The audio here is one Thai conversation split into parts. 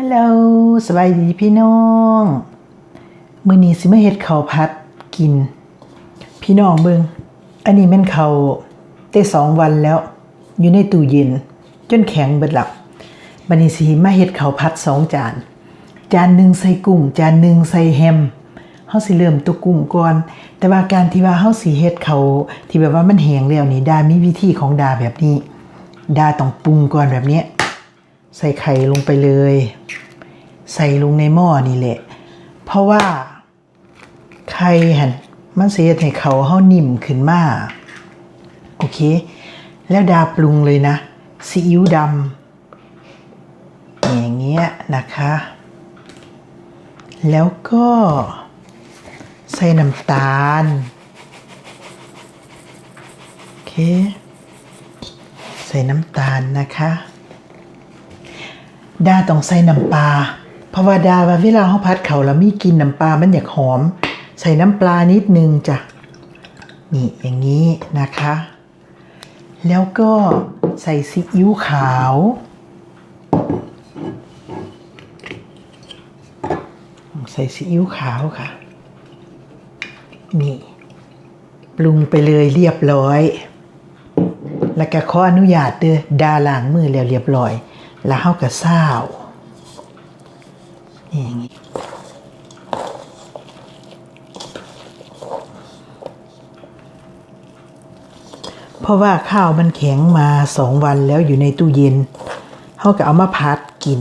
ฮัลโหลสบายดีพี่น้องมื้อนี้สิมาเฮ็ดข้าวผัดกิน พี่น้องเบิงอันนี้แม่นข้าวได้สองวันแล้ว อยู่ในตู้เย็น จนแข็งเบิดหลับบัดนี้สิมาเฮ็ดข้าวผัดสองจาน จานหนึ่งใส่กุ้ง จานหนึ่งใส่แฮมเฮาสิเริ่มตัวกุ้งก่อน แต่ว่าการที่ว่าเฮาสิเฮ็ดเขาที่แบบว่ามันแห้งแล้วนี่ดามีวิธีของดาแบบนี้ ดาต้องปรุงก่อนแบบเนี้ย ใส่ไข่ลงไปเลย ใส่ลงในหม้อนี่แหละ เพราะว่า ไข่หันมันเฮ็ดให้เขาเฮานิ่มขึ้นมาโอเค แล้วดาปรุงเลยนะซีอิ๊วดำอย่างเงี้ยนะคะ แล้วก็ใส่น้ำตาล โอเค ใส่น้ำตาลนะคะ ดาต้องใส่น้ำปลาเพราะว่าดาว่าเวลาเขาพัดเขาแล้วมีกินน้ำปลามันอยากหอม ใส่น้ำปลานิดนึงจ้ะนี่อย่างนี้นะคะ แล้วก็ใส่ซีอิ๊วขาว ใส่ซีอิ๊วขาวค่ะ นี่ปรุงไปเลยเรียบร้อย แล้วก็ขออนุญาตเด้อดาล้างมือแล้วเรียบร้อย แล้วเฮาก็ซ่าวนี่อย่างนี้เพราะว่าข้าวมันแข็งมาสองวันแล้วอยู่ในตู้เย็นเฮาก็เอามาพัดกิน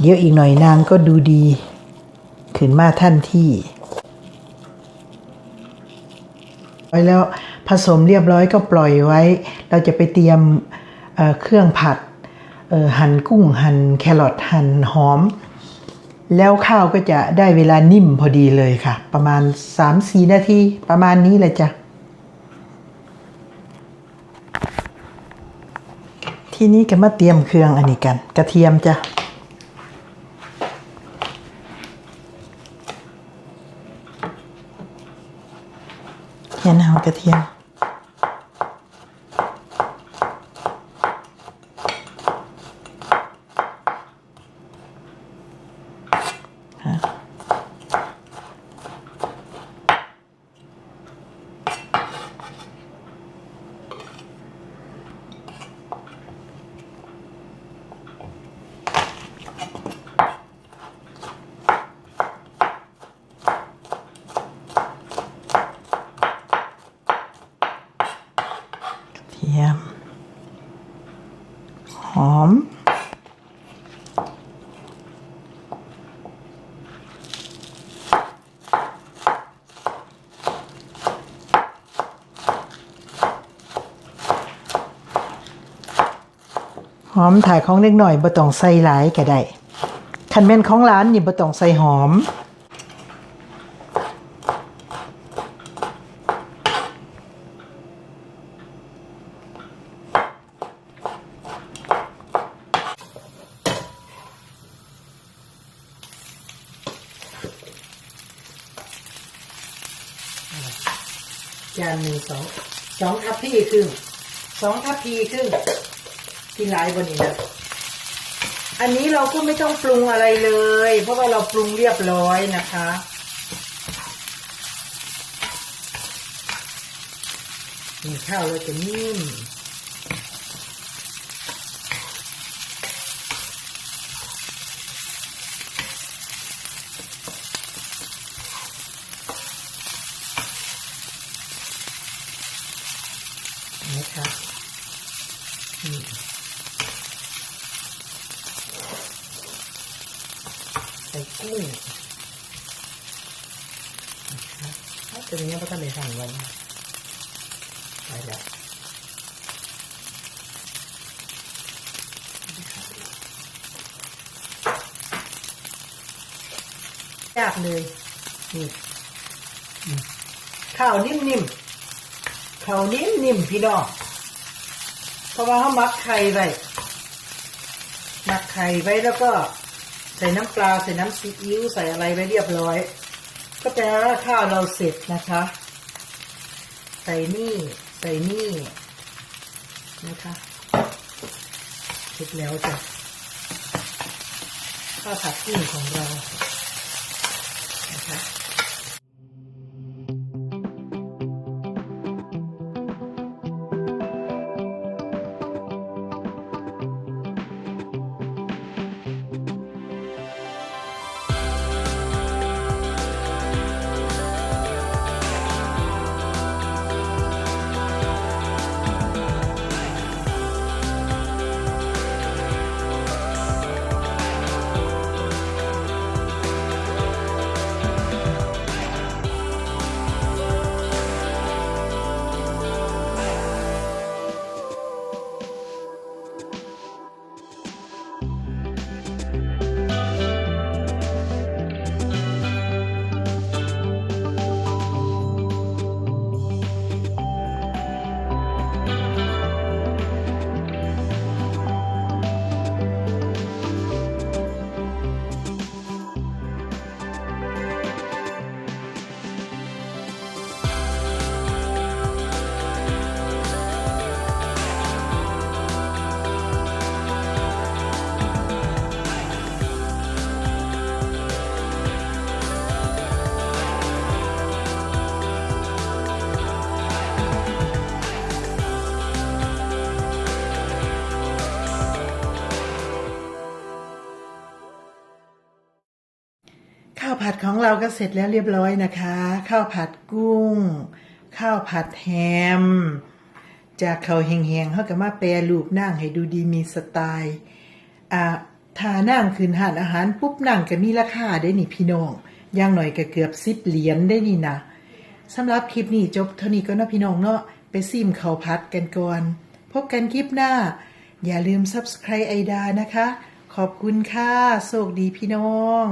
เดี๋ยวอีกหน่อยนางก็ดูดี ขึ้นมาท่านที่ไว้แล้วผสมเรียบร้อยก็ปล่อยไว้ เราจะไปเตรียมเเครื่องผัด หั่นกุ้งหั่นแครอทหั่นหอม แล้วข้าวก็จะได้เวลานิ่มพอดีเลยค่ะ ประมาณ 3-4 นาทีประมาณนี้เลยจ้ะทีนี้ก็มาเตรียมเครื่องอันนี้กัน กระเทียมจ้ะแค่นากระเทียม เทียม หอม หอมถ่ายของเล็กหน่อยบ่ต้องใส่หลายก็ได้คันแม่นของร้านนี่บ่ต้องใส่หอม จานหนึ่งสองสองทัพพีครึ่งสองทัพพีครึ่งกินหลายบนนี้นะอันนี้เราก็ไม่ต้องปรุงอะไรเลย เพราะว่าเราปรุงเรียบร้อยนะคะ นี่ข้าวเราจะนิ่มนะคะนี่ ใส่กุ้งนะคะถ้าตัวนี้ก็ต้องไปสั่งไว้ไปแล้วยากเลยนี่ข้าวนิ่มๆเขานิ่มนิ่มๆพี่น้อง เพราะว่าเขามักไข่ไว้มักไข่ไว้แล้วก็ใส่น้ำปลาใส่น้ำซีอิ๊วใส่อะไรไว้เรียบร้อย ก็แปลว่าข้าวเราเสร็จนะคะ ใส่นี่ใส่นี่นะคะเสร็จแล้วจ้ะข้าวผัดกุ้งของเรานะคะ ของเราก็เสร็จแล้วเรียบร้อยนะคะ ข้าวผัดกุ้ง ข้าวผัดแฮม จากเขาวแห้งๆเขาก็มาแปรรูปนั่งให้ดูดีมีสไตล์อ่าถ้านั่งคืนหานอาหารปุ๊บนั่งก็มีราคาได้นี่พี่น้องอย่างหน่อยก็เกือบสิบเหรียญได้นี่นะสำหรับคลิปนี้จบเท่านี้ก็นะพี่น้องเนาะไปซิมข้าวผัดกันก่อน พบกันคลิปหน้า อย่าลืม subscribe ไอดานะคะ ขอบคุณค่ะโชคดีพี่น้อง